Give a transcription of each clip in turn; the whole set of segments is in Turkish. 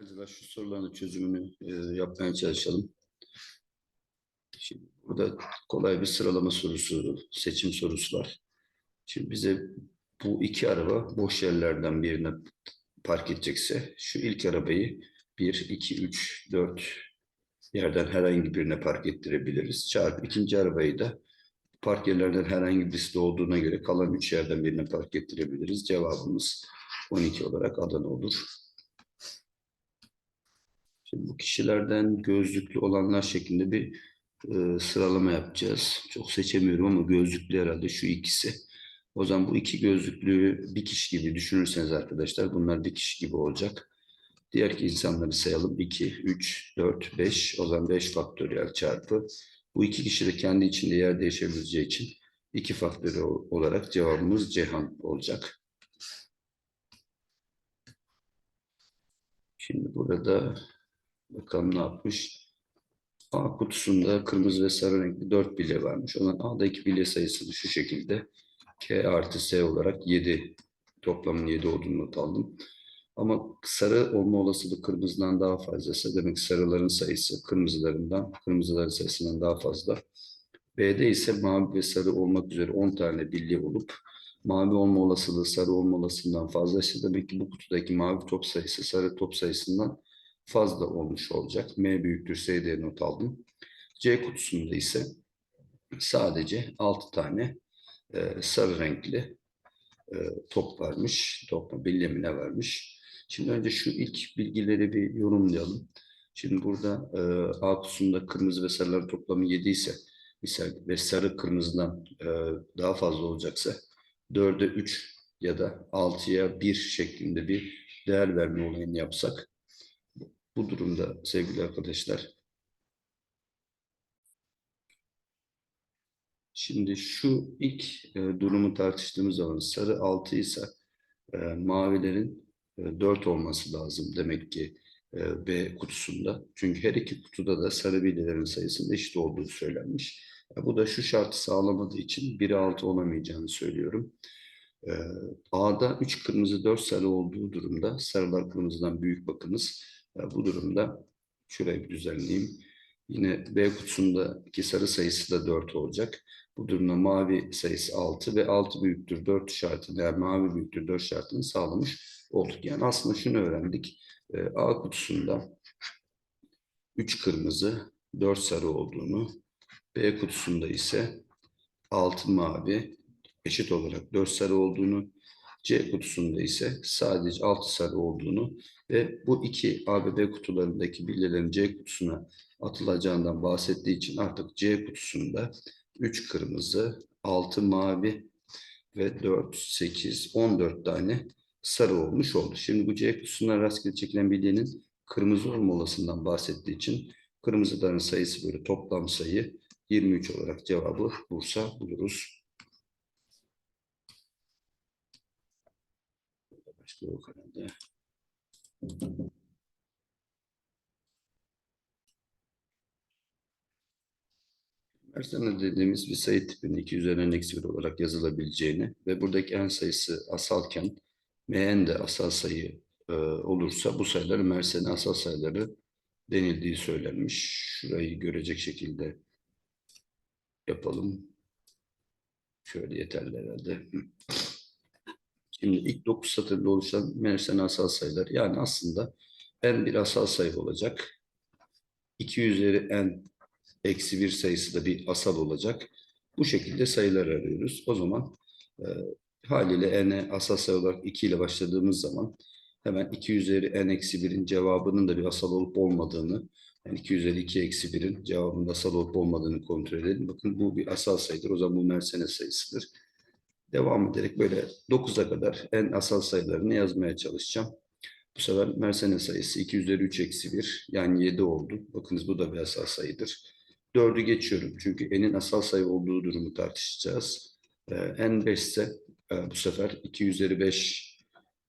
Hacılar şu soruların çözümünü e, yapmaya çalışalım. Şimdi burada kolay bir sıralama sorusu, seçim sorusu var. Şimdi bize bu iki araba boş yerlerden birine park edecekse şu ilk arabayı 1, 2, 3, 4 yerden herhangi birine park ettirebiliriz. Çarpı ikinci arabayı da park yerlerden herhangi birisi olduğuna göre kalan üç yerden birine park ettirebiliriz. Cevabımız 12 olarak Adana olur. Şimdi bu kişilerden gözlüklü olanlar şeklinde bir e, sıralama yapacağız. Çok seçemiyorum ama gözlüklü herhalde şu ikisi. O zaman bu iki gözlüklüyü bir kişi gibi düşünürseniz arkadaşlar bunlar bir kişi gibi olacak. Diğer insanları sayalım. 2, 3, 4, 5. O zaman 5 faktöriyel çarpı. Bu iki kişi de kendi içinde yer değişebileceği için iki faktöriyel olarak cevabımız Cihan olacak. Şimdi burada bakalım ne yapmış. A kutusunda kırmızı ve sarı renkli 4 bilye varmış. O zaman A'daki bilye sayısını şu şekilde K artı S olarak 7 toplamın 7 olduğunu not aldım. Ama sarı olma olasılığı kırmızıdan daha fazlası. Demek sarıların sayısı kırmızılarından, kırmızıların sayısından daha fazla. B'de ise mavi ve sarı olmak üzere 10 tane bilye olup mavi olma olasılığı sarı olma olasılığından fazlaysa demek ki bu kutudaki mavi top sayısı sarı top sayısından fazla olmuş olacak. M büyüktür S diye not aldım. C kutusunda ise sadece 6 tane e, sarı renkli e, top varmış. Top bilyemine varmış. Şimdi önce şu ilk bilgileri bir yorumlayalım. Şimdi burada e, A kutusunda kırmızı ve sarıların toplamı 7 ise misal ve sarı kırmızıdan e, daha fazla olacaksa 4'e 3 ya da 6'ya 1 şeklinde bir değer verme olayını yapsak bu durumda sevgili arkadaşlar şimdi şu ilk e, durumu tartıştığımız zaman sarı 6 ise e, mavilerin e, 4 olması lazım demek ki e, B kutusunda. Çünkü her iki kutuda da sarı bilyelerin sayısının eşit olduğu söylenmiş. E, bu da şu şartı sağlamadığı için 1'e 6 olamayacağını söylüyorum. E, A'da 3 kırmızı 4 sarı olduğu durumda sarılar kırmızıdan büyük bakınız. Bu durumda şurayı bir düzenleyeyim. Yine B kutusundaki sarı sayısı da 4 olacak. Bu durumda mavi sayısı 6 ve 6 büyüktür 4 şartını yani mavi büyüktür 4 şartını sağlamış olduk. Yani aslında şunu öğrendik. E, A kutusunda 3 kırmızı 4 sarı olduğunu B kutusunda ise 6 mavi eşit olarak 4 sarı olduğunu C kutusunda ise sadece 6 sarı olduğunu ve bu iki A ve B kutularındaki bilyelerin C kutusuna atılacağından bahsettiği için artık C kutusunda 3 kırmızı, 6 mavi ve 4, 8, 14 tane sarı olmuş oldu. Şimdi bu C kutusundan rastgele çekilen bilyenin kırmızı olma olasılığından bahsettiği için kırmızıların sayısı böyle toplam sayı 23 olarak cevabı Bursa buluruz. Başka yok herhalde. Mersana dediğimiz bir sayı tipinin 2 üzerinden eksi 1 olarak yazılabileceğini ve buradaki en sayısı asalken mn de asal sayı e, olursa bu sayıların Mersana asal sayıları denildiği söylenmiş. Şurayı görecek şekilde yapalım. Şöyle yeterli herhalde. Şimdi ilk 9 satırda oluşan Mersana asal sayılar yani aslında n bir asal sayı olacak. 2 üzeri n eksi 1 sayısı da bir asal olacak. Bu şekilde sayılar arıyoruz. O zaman e, haliyle n'e asal sayı olarak 2 ile başladığımız zaman hemen 2 üzeri n eksi 1'in cevabının da bir asal olup olmadığını yani 2 üzeri 2 eksi 1'in cevabının asal olup olmadığını kontrol edelim. Bakın bu bir asal sayıdır. O zaman bu Mersenne sayısıdır. Devam ederek böyle 9'a kadar en asal sayılarını yazmaya çalışacağım. Bu sefer Mersenne sayısı 2 üzeri 3 eksi 1 yani 7 oldu. Bakınız bu da bir asal sayıdır. 4'ü geçiyorum çünkü n'in asal sayı olduğu durumu tartışacağız. Ee, n 5 ise e, bu sefer 2 üzeri 5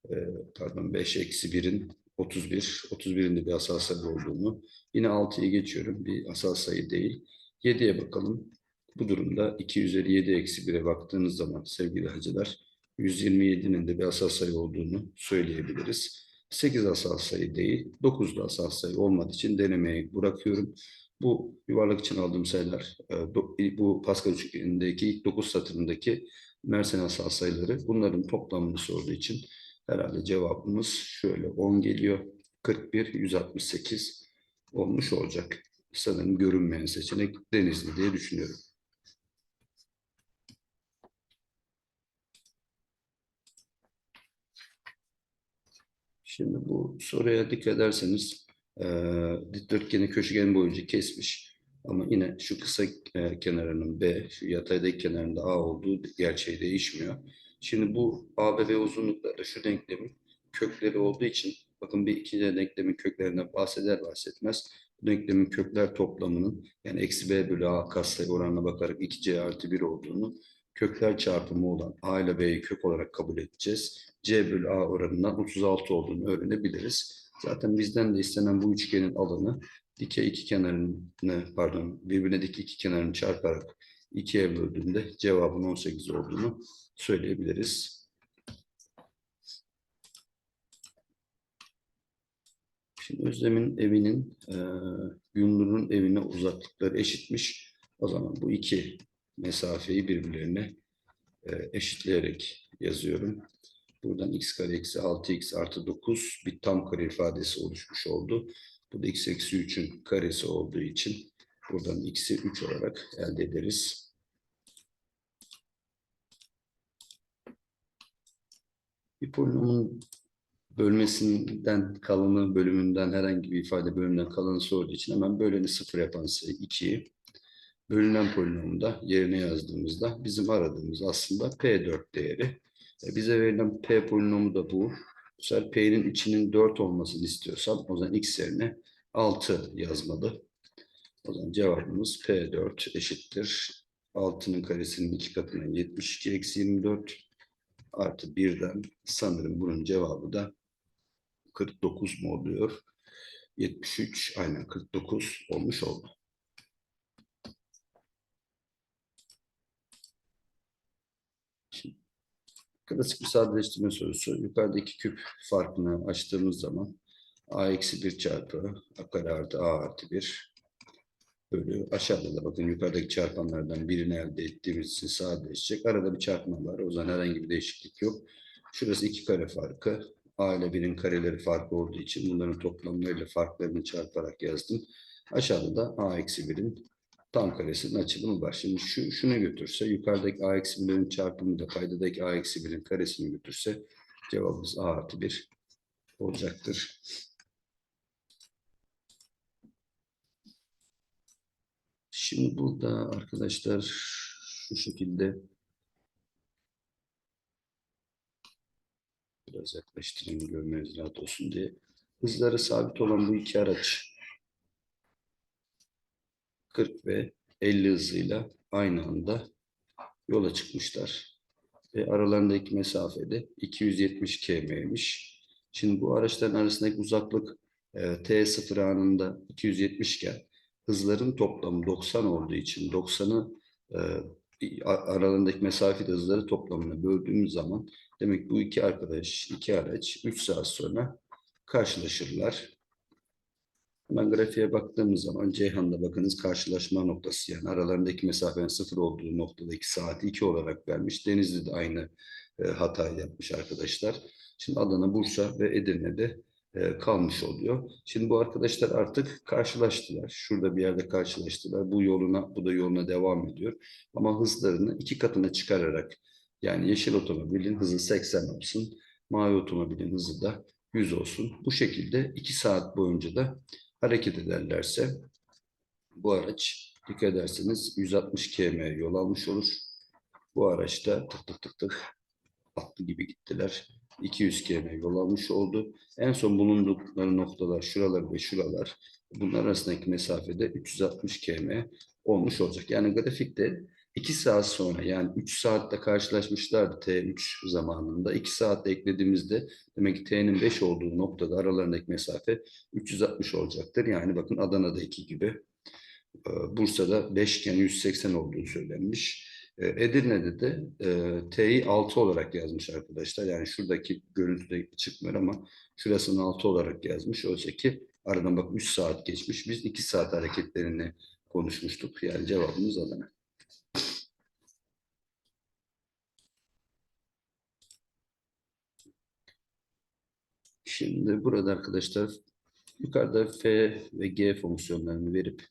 e, pardon 5 eksi 1'in 31, 31'in de bir asal sayı olduğunu. Yine 6'yı geçiyorum. Bir asal sayı değil. 7'ye bakalım. Bu durumda 2 üzeri 7 eksi 1'e baktığınız zaman sevgili hacılar 127'nin de bir asal sayı olduğunu söyleyebiliriz. 8 asal sayı değil, 9 da asal sayı olmadığı için denemeyi bırakıyorum. Bu yuvarlak için aldığım sayılar, e, bu Pascal üçgenindeki ilk 9 satırındaki Mersenne asal sayıları. Bunların toplamını sorduğu için herhalde cevabımız şöyle 10 geliyor. 41, 168 olmuş olacak. Sanırım görünmeyen seçenek Denizli diye düşünüyorum. Şimdi bu soruya dikkat ederseniz eee dikdörtgeni köşegen boyunca kesmiş. Ama yine şu kısa e, kenarının B, şu yataydaki kenarında A olduğu gerçeği değişmiyor. Şimdi bu A ve B uzunlukları şu denklemin kökleri olduğu için bakın bir ikinci denklemin köklerinden bahseder bahsetmez. Denklemin kökler toplamının yani eksi B bölü A katsayı oranına bakarak 2C artı 1 olduğunu kökler çarpımı olan A ile B'yi kök olarak kabul edeceğiz. C bölü A oranından 36 olduğunu öğrenebiliriz. Zaten bizden de istenen bu üçgenin alanı dikey iki kenarını pardon birbirine dik iki kenarını çarparak ikiye böldüğünde cevabın 18 olduğunu söyleyebiliriz. Şimdi Özlem'in evinin e, Yunur'un evine uzaklıkları eşitmiş. O zaman bu iki mesafeyi birbirlerine e, eşitleyerek yazıyorum. Buradan x kare eksi 6x artı 9 bir tam kare ifadesi oluşmuş oldu. Bu da x eksi 3'ün karesi olduğu için buradan x'i 3 olarak elde ederiz. Bir polinomun bölmesinden kalanı bölümünden herhangi bir ifade bölümünden kalanı sorduğu için hemen böleni sıfır yapan sayı 2'yi bölünen polinomda yerine yazdığımızda bizim aradığımız aslında P4 değeri. E, bize verilen P polinomu da bu. Bu sefer P'nin içinin 4 olmasını istiyorsam o zaman X yerine 6 yazmalı. O zaman cevabımız P4 eşittir. 6'nın karesinin iki katına 72 eksi 24 artı 1'den sanırım bunun cevabı da 49 mu oluyor? 73 aynen 49 olmuş oldu. Şimdi, klasik bir sadeleştirme sorusu. Yukarıdaki küp farkını açtığımız zaman a eksi 1 çarpı a kare artı a artı 1 bölü aşağıda da bakın yukarıdaki çarpanlardan birini elde ettiğimiz için sadeleşecek. Arada bir çarpma var. O zaman herhangi bir değişiklik yok. Şurası 2 kare farkı. A ile 1'in kareleri farklı olduğu için bunların toplamlarıyla farklarını çarparak yazdım. Aşağıda da a eksi 1'in tam karesinin açılımı var. Şimdi şu, şunu götürse yukarıdaki a eksi 1'in çarpımı da paydadaki a eksi 1'in karesini götürse cevabımız a artı 1 olacaktır. Şimdi burada arkadaşlar şu şekilde biraz yaklaştırayım görmeniz rahat olsun diye. Hızları sabit olan bu iki araç 40 ve 50 hızıyla aynı anda yola çıkmışlar. Ve aralarındaki mesafede 270 km'ymiş. Şimdi bu araçların arasındaki uzaklık e, T0 anında 270 iken hızların toplamı 90 olduğu için 90'ı e, aralarındaki mesafe de hızları toplamına böldüğümüz zaman demek bu iki arkadaş, iki araç 3 saat sonra karşılaşırlar. Hemen grafiğe baktığımız zaman Ceyhan'da bakınız karşılaşma noktası yani aralarındaki mesafenin sıfır olduğu noktadaki saati 2 olarak vermiş. Denizli de aynı e, hatayı yapmış arkadaşlar. Şimdi Adana, Bursa ve Edirne'de e, kalmış oluyor. Şimdi bu arkadaşlar artık karşılaştılar. Şurada bir yerde karşılaştılar. Bu yoluna, bu da yoluna devam ediyor. Ama hızlarını iki katına çıkararak yani yeşil otomobilin hızı 80 olsun, mavi otomobilin hızı da 100 olsun. Bu şekilde 2 saat boyunca da hareket ederlerse bu araç dikkat ederseniz 160 km yol almış olur. Bu araçta tık tık tık tık atlı gibi gittiler. 200 km yol almış oldu. En son bulundukları noktalar şuralar ve şuralar. Bunlar arasındaki mesafede 360 km olmuş olacak. Yani grafikte 2 saat sonra yani 3 saatte karşılaşmışlardı T3 zamanında. 2 saat eklediğimizde demek ki T'nin 5 olduğu noktada aralarındaki mesafe 360 olacaktır. Yani bakın Adana'daki gibi. Bursa'da 5 iken 180 olduğu söylenmiş. E, Edirne'de de e, T'yi 6 olarak yazmış arkadaşlar. Yani şuradaki görüntüde çıkmıyor ama şurasını 6 olarak yazmış. Oysa ki aradan bak 3 saat geçmiş. Biz 2 saat hareketlerini konuşmuştuk. Yani cevabımız Adana. Şimdi burada arkadaşlar yukarıda f ve g fonksiyonlarını verip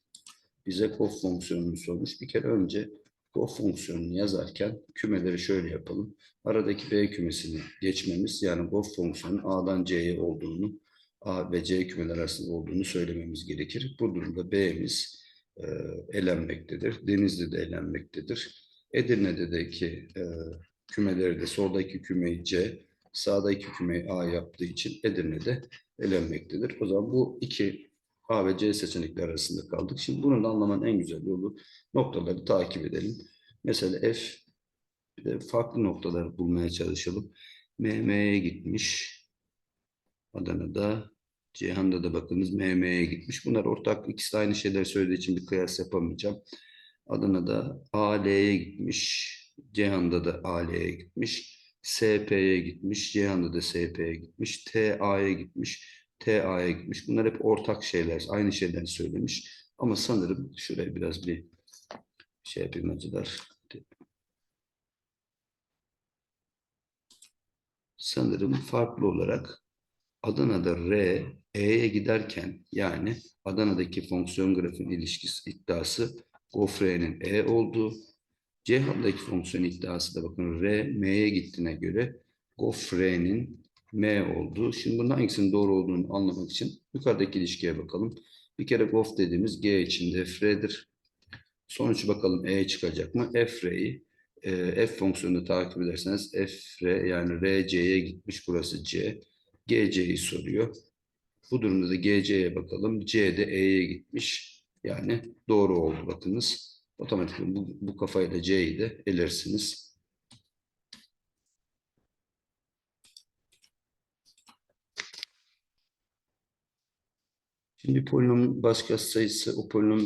bize gof fonksiyonunu sormuş. Bir kere önce gof fonksiyonunu yazarken kümeleri şöyle yapalım. Aradaki b kümesini geçmemiz yani gof fonksiyonun a'dan c'ye olduğunu a ve c kümeler arasında olduğunu söylememiz gerekir. Bu durumda b'miz e, elenmektedir. Denizli de elenmektedir. Edirne'deki e, kümeleri de soldaki kümeyi c, sağdaki kümeyi a yaptığı için Edirne'de elenmektedir. O zaman bu iki A ve C seçenekler arasında kaldık. Şimdi bunu da anlamanın en güzel yolu noktaları takip edelim. Mesela F farklı noktaları bulmaya çalışalım. MM'ye gitmiş. Adana'da Cihan'da da bakınız MM'ye gitmiş. Bunlar ortak ikisi aynı şeyler söylediği için bir kıyas yapamayacağım. Adana'da AL'ye gitmiş. Cihan'da da AL'ye gitmiş. SP'ye gitmiş. Cihan'da da SP'ye gitmiş. TA'ya gitmiş. TA'ya gitmiş. Bunlar hep ortak şeyler. Aynı şeyler söylemiş. Ama sanırım şuraya biraz bir şey yapayım acılar. Sanırım farklı olarak Adana'da R, E'ye giderken yani Adana'daki fonksiyon grafiğin ilişkisi iddiası gofre'nin E olduğu, Ceyhan'daki fonksiyon iddiası da bakın R, M'ye gittiğine göre gofre'nin M olduğu. Şimdi bunun hangisinin doğru olduğunu anlamak için yukarıdaki ilişkiye bakalım. Bir kere gof dediğimiz G içinde F'dir. Sonuç bakalım E çıkacak mı? F R'yi e, F fonksiyonunu takip ederseniz F R yani R C'ye gitmiş burası C. GC'yi soruyor. Bu durumda da GC'ye bakalım. C de E'ye gitmiş. Yani doğru oldu bakınız. Otomatikman bu, bu kafayla C'yi de elersiniz. Şimdi polinomun başka sayısı o polinom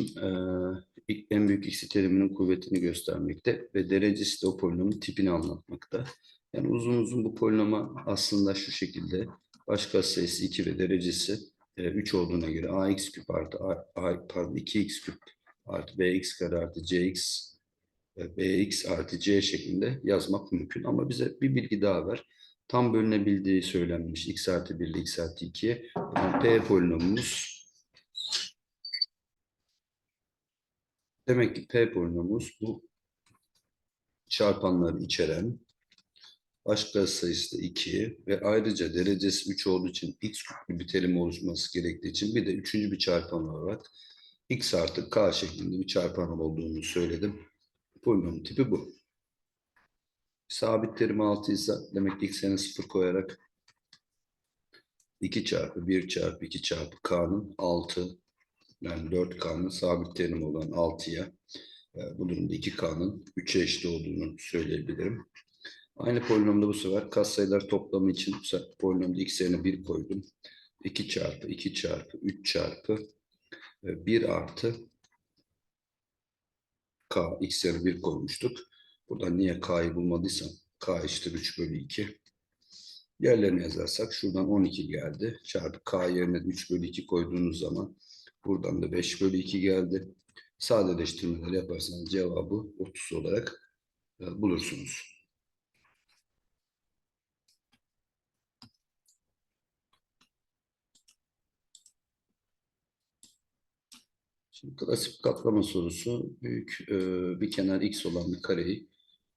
e, en büyük x teriminin kuvvetini göstermekte ve derecesi de o polinomun tipini anlatmakta. Yani uzun uzun bu polinoma aslında şu şekilde başka sayısı 2 ve derecesi e, 3 olduğuna göre ax küp artı a, a, pardon 2x küp artı bx kare artı cx e, bx artı c şeklinde yazmak mümkün. Ama bize bir bilgi daha ver. Tam bölünebildiği söylenmiş x artı 1 ile x artı 2'ye. P polinomumuz Demek ki P polinomumuz bu çarpanları içeren başka sayısı da 2 ve ayrıca derecesi 3 olduğu için x küplü bir terim oluşması gerektiği için bir de üçüncü bir çarpan olarak x artı k şeklinde bir çarpan olduğunu söyledim. Polinom tipi bu. Sabit terim 6 ise demek ki x'e 0 koyarak 2 çarpı 1 çarpı 2 çarpı k'nın 6 yani 4K'nın sabit terim olan 6'ya e, bu durumda 2K'nın 3'e eşit olduğunu söyleyebilirim. Aynı polinomda bu sefer katsayılar toplamı için bu polinomda x yerine 1 koydum. 2 çarpı 2 çarpı 3 çarpı 1 e, artı k x yerine 1 koymuştuk. Buradan niye k'yı bulmadıysam k eşittir 3 bölü 2. Yerlerine yazarsak şuradan 12 geldi. Çarpı k yerine 3 bölü 2 koyduğunuz zaman Buradan da 5 bölü 2 geldi. Sadeleştirmeler yaparsanız cevabı 30 olarak e, bulursunuz. Klasik katlama sorusu büyük e, bir kenar x olan bir kareyi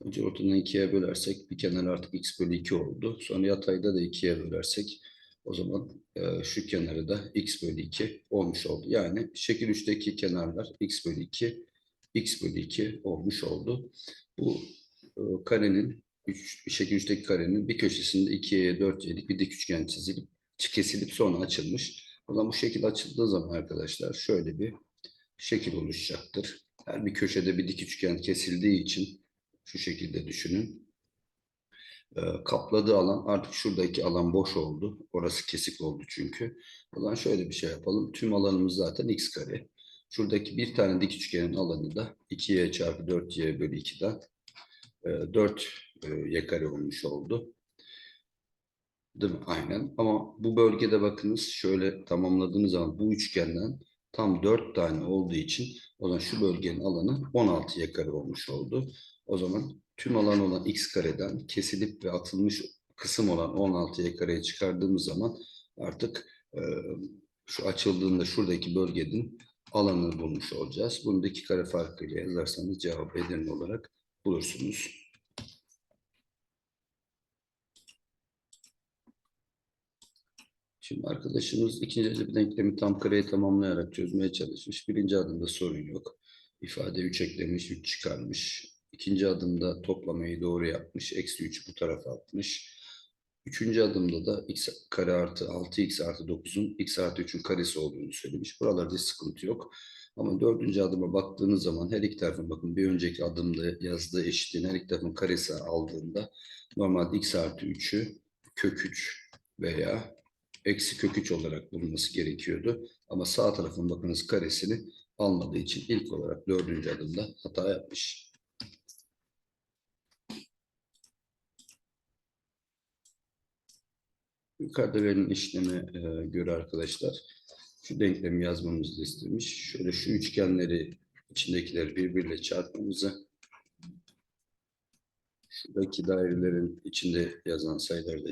önce ortadan ikiye bölersek bir kenar artık x bölü 2 oldu. Sonra yatayda da ikiye bölersek o zaman e, şu kenarı da x bölü 2 olmuş oldu. Yani şekil 3'teki kenarlar x bölü 2, x bölü 2 olmuş oldu. Bu e, karenin, üç, şekil 3'teki karenin bir köşesinde 2'ye 4'yelik bir dik üçgen çizilip, kesilip sonra açılmış. O zaman bu şekil açıldığı zaman arkadaşlar şöyle bir şekil oluşacaktır. Her bir köşede bir dik üçgen kesildiği için şu şekilde düşünün. Ee, kapladığı alan artık şuradaki alan boş oldu. Orası kesik oldu çünkü. O zaman şöyle bir şey yapalım. Tüm alanımız zaten x kare. Şuradaki bir tane dik üçgenin alanı da 2y çarpı 4y bölü 2'den 4 y kare olmuş oldu. Değil mi? Aynen. Ama bu bölgede bakınız şöyle tamamladığınız zaman bu üçgenden tam 4 tane olduğu için o zaman şu bölgenin alanı 16 y kare olmuş oldu. O zaman tüm alan olan x kareden kesilip ve atılmış kısım olan 16 y kareye çıkardığımız zaman artık e, şu açıldığında şuradaki bölgenin alanını bulmuş olacağız. Bunu da iki kare farkıyla yazarsanız cevap Edirne olarak bulursunuz. Şimdi arkadaşımız ikinci bir denklemi tam kareyi tamamlayarak çözmeye çalışmış. Birinci adımda sorun yok. İfade 3 eklemiş, 3 çıkarmış. İkinci adımda toplamayı doğru yapmış. Eksi 3 bu tarafa atmış. Üçüncü adımda da x kare artı 6x artı 9'un x artı 3'ün karesi olduğunu söylemiş. Buralarda sıkıntı yok. Ama dördüncü adıma baktığınız zaman her iki tarafın bakın bir önceki adımda yazdığı eşitliğin her iki tarafın karesi aldığında normalde x artı 3'ü kök 3 veya eksi kök 3 olarak bulunması gerekiyordu. Ama sağ tarafın bakınız karesini almadığı için ilk olarak dördüncü adımda hata yapmış. Yukarıda verilen işleme e, göre arkadaşlar şu denklemi yazmamızı istemiş. Şöyle şu üçgenleri içindekileri birbiriyle çarpmamızı şuradaki dairelerin içinde yazan sayıları da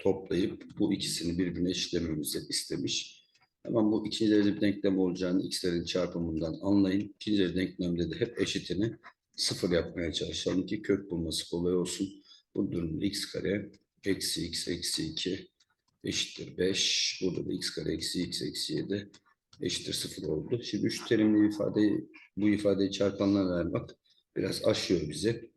toplayıp bu ikisini birbirine eşitlememizi istemiş. Hemen bu ikinci derece bir denklem olacağını x'lerin çarpımından anlayın. İkinci derece denklemde de hep eşitini sıfır yapmaya çalışalım ki kök bulması kolay olsun. Bu durumda x kare eksi x eksi 2 eşittir 5. Burada da x kare eksi x eksi 7 eşittir 0 oldu. Şimdi üç terimli ifadeyi bu ifadeyi çarpanlarla vermek biraz aşıyor bizi.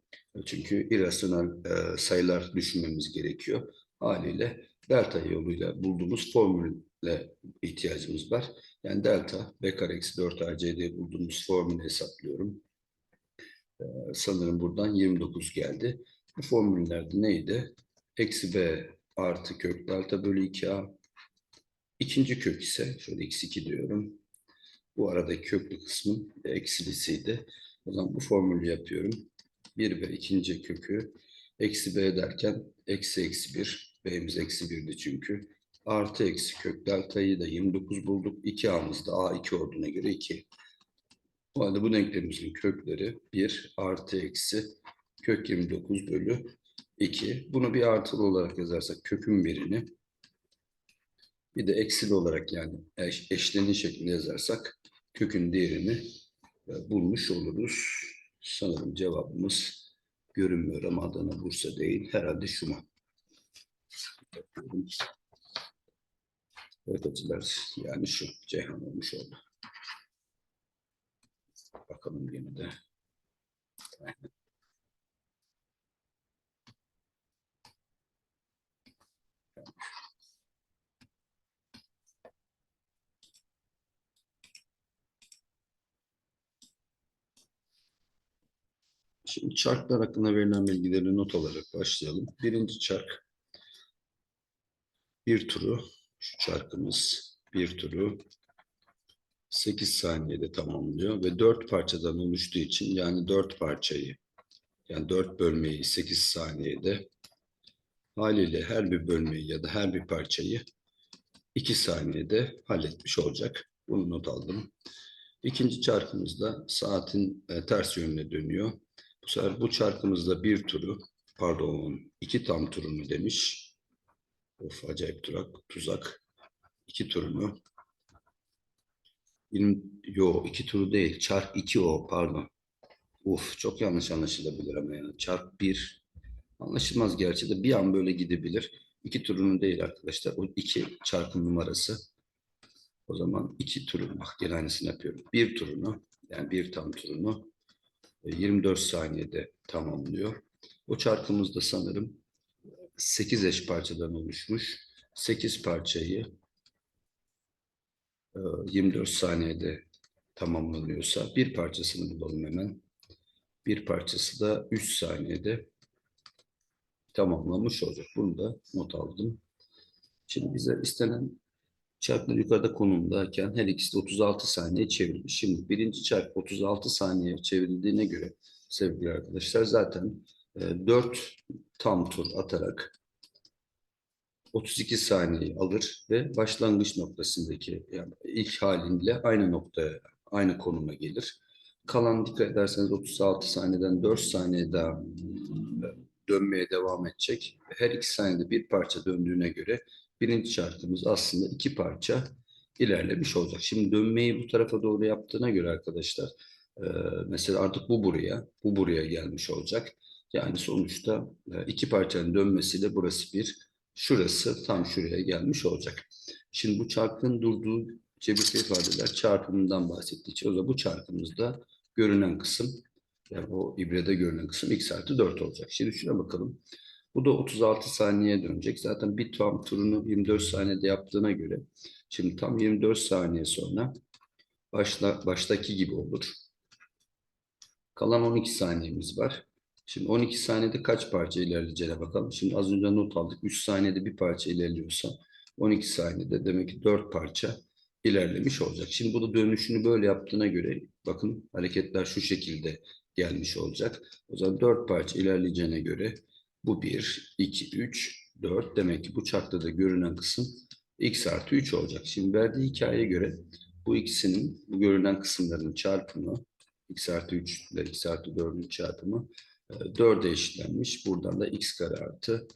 Çünkü irrasyonel e, sayılar düşünmemiz gerekiyor. Haliyle delta yoluyla bulduğumuz formülle ihtiyacımız var. Yani delta b kare eksi 4 ac diye bulduğumuz formülü hesaplıyorum. E, sanırım buradan 29 geldi. Bu formüllerde neydi? Eksi b artı kök delta bölü 2a. İkinci kök ise şöyle x2 diyorum. Bu arada köklü kısmın eksilisiydi. O zaman bu formülü yapıyorum. 1 ve ikinci kökü eksi b derken eksi eksi 1. b'miz eksi 1'di çünkü. Artı eksi kök deltayı da 29 bulduk. 2a'mız da a2 olduğuna göre 2. O halde bu denklemimizin kökleri 1 artı eksi kök 29 bölü 2. Bunu bir artılı olarak yazarsak kökün birini bir de eksili olarak yani eş, eşleniği şeklinde yazarsak kökün diğerini e, bulmuş oluruz. Sanırım cevabımız görünmüyor ama Adana Bursa değil. Herhalde Şuma. Evet açılar yani şu Ceyhan olmuş oldu. Bakalım yine de. Şimdi çarklar hakkında verilen bilgileri not alarak başlayalım. Birinci çark bir turu, şu çarkımız bir turu 8 saniyede tamamlıyor ve 4 parçadan oluştuğu için yani 4 parçayı yani 4 bölmeyi 8 saniyede haliyle her bir bölmeyi ya da her bir parçayı 2 saniyede halletmiş olacak. Bunu not aldım. İkinci çarkımızda saatin e, ters yönüne dönüyor. Bu sefer bu çarkımızda bir turu, pardon iki tam turunu demiş. Of acayip turak, tuzak. İki turunu. 20, yo iki turu değil, çark iki o pardon. Uf çok yanlış anlaşılabilir ama yani. Çark bir. Anlaşılmaz gerçi de bir an böyle gidebilir. İki turunu değil arkadaşlar. O iki çarkın numarası. O zaman iki turunu, bak gene aynısını yapıyorum. Bir turunu, yani bir tam turunu 24 saniyede tamamlıyor. O çarkımız da sanırım 8 eş parçadan oluşmuş. 8 parçayı 24 saniyede tamamlanıyorsa bir parçasını bulalım hemen. Bir parçası da 3 saniyede tamamlamış olacak. Bunu da not aldım. Şimdi bize istenen çarklar yukarıda konumdayken her ikisi de 36 saniye çevrilmiş. Şimdi birinci çark 36 saniye çevrildiğine göre sevgili arkadaşlar zaten 4 tam tur atarak 32 saniyeyi alır ve başlangıç noktasındaki yani ilk haliyle aynı noktaya, aynı konuma gelir. Kalan dikkat ederseniz 36 saniyeden 4 saniye daha dönmeye devam edecek. Her iki saniyede bir parça döndüğüne göre birinci şartımız aslında iki parça ilerlemiş olacak. Şimdi dönmeyi bu tarafa doğru yaptığına göre arkadaşlar e, mesela artık bu buraya, bu buraya gelmiş olacak. Yani sonuçta e, iki parçanın dönmesiyle burası bir, şurası tam şuraya gelmiş olacak. Şimdi bu çarkın durduğu cebirsel ifadeler çarpımından bahsettiği için o zaman bu çarpımızda görünen kısım yani o ibrede görünen kısım x artı 4 olacak. Şimdi şuna bakalım. Bu da 36 saniyeye dönecek. Zaten bir tam turunu 24 saniyede yaptığına göre şimdi tam 24 saniye sonra başla, baştaki gibi olur. Kalan 12 saniyemiz var. Şimdi 12 saniyede kaç parça ilerleyeceğine bakalım. Şimdi az önce not aldık. 3 saniyede bir parça ilerliyorsa 12 saniyede demek ki 4 parça ilerlemiş olacak. Şimdi bu da dönüşünü böyle yaptığına göre bakın hareketler şu şekilde gelmiş olacak. O zaman 4 parça ilerleyeceğine göre bu 1, 2, 3, 4. Demek ki bu çarkta da görünen kısım x artı 3 olacak. Şimdi verdiği hikayeye göre bu ikisinin bu görünen kısımlarının çarpımı x artı 3 ile x artı 4'ün çarpımı 4'e eşitlenmiş. Buradan da x kare artı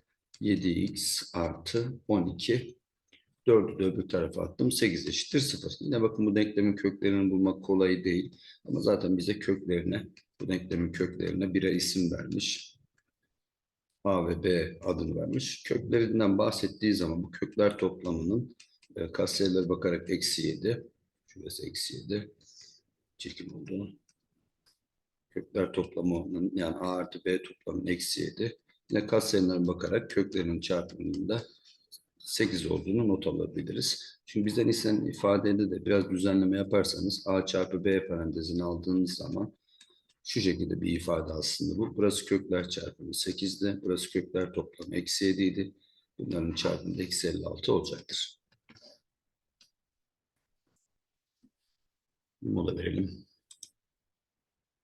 7x artı 12 4'ü de öbür tarafa attım. 8 eşittir 0. Yine bakın bu denklemin köklerini bulmak kolay değil. Ama zaten bize köklerine, bu denklemin köklerine birer isim vermiş. A ve B adını vermiş. Köklerinden bahsettiği zaman bu kökler toplamının e, bakarak eksi 7. Şurası eksi 7. Çirkin oldu. Kökler toplamının yani A artı B toplamının eksi 7. Yine katsayılarına bakarak köklerinin çarpımının da 8 olduğunu not alabiliriz. Çünkü bizden istenen ifadede de biraz düzenleme yaparsanız A çarpı B parantezini aldığınız zaman şu şekilde bir ifade aslında bu. Burası kökler çarpımı 8'di. Burası kökler toplamı eksi 7 idi. Bunların çarpımı eksi 56 olacaktır. Mola verelim.